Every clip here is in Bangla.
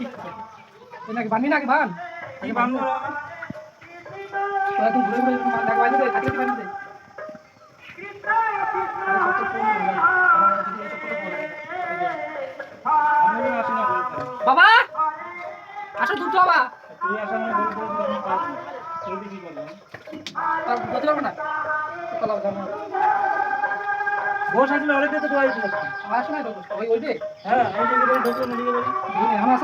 নাকি বানবি নাকি বান কি বানবো। তোরা তুমি ঘুরে ঘুরে নাকি বানবি দে কাছে বানবি দে। বলতে বাবা! আসো দ্রুত বাবা। তুই আসা না বলতে আমি পারব তুই কি করলাম আর যেতে পারব না? চলো যাব বস আসলে অনেক তো ওই ওই দে হ্যাঁ আমার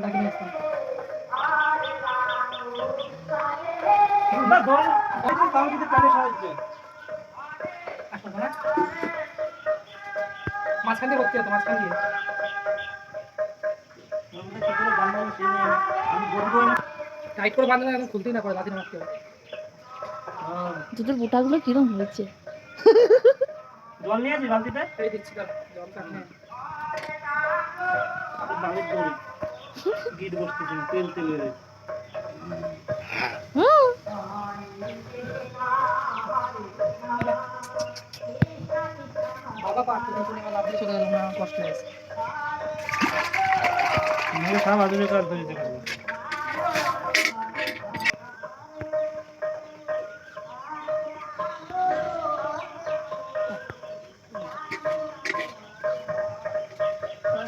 ডাকি নিয়ে আসতাম যে তাও সাহায্য। না। মাঝখান দিয়ে হতো মাঝখান দিয়ে। আমি টাইট করে বাঁধলে একদম খুলতেই না করে লাঠি মারতে হবে। হ্যাঁ। দুটোর বোটাগুলো কিরম হয়েছে? জল নিয়ে আসি বালতিতে? এই দিচ্ছি দাও জল কাটনে বালির দড়ি গিট বসতেছে তেল তেল হয়ে হুম। বাবা পারতে দিয়েছিল লাভ দিয়ে চলে গেল না কষ্ট হয়েছে। মেয়ে সব আধুনিক কাজ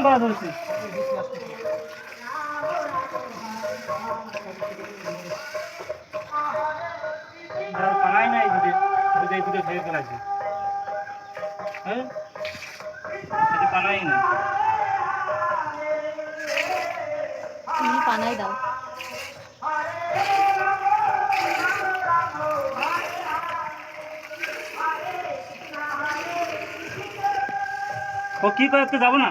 বাদ হয়েছে। আর পানাই নাই দুধে দুধে দুধে খেয়ে ফেলাছি হ্যাঁ? পানাই না তুমি পানাই দাও। ও কি করে আজকে যাব না?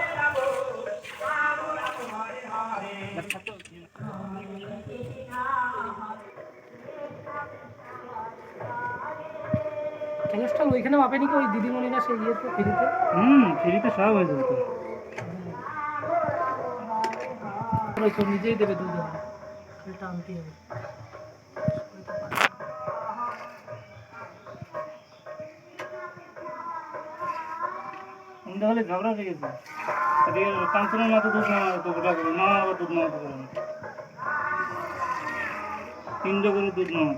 অনুষ্ঠান ওইখানে মাপে নাকি ওই দিদিমণিরা সেই ইয়েতে ফিরিতে? হুম ফ্রিতে সব হয়ে যাবে সব নিজেই দেবে দুধ এটা হবে। হলে ঝগড়া হয়ে গেছে। কাঞ্চনের মাথা দুধ নেওয়া মা আবার দুধ নেওয়া তিনটে করে দুধ নেওয়া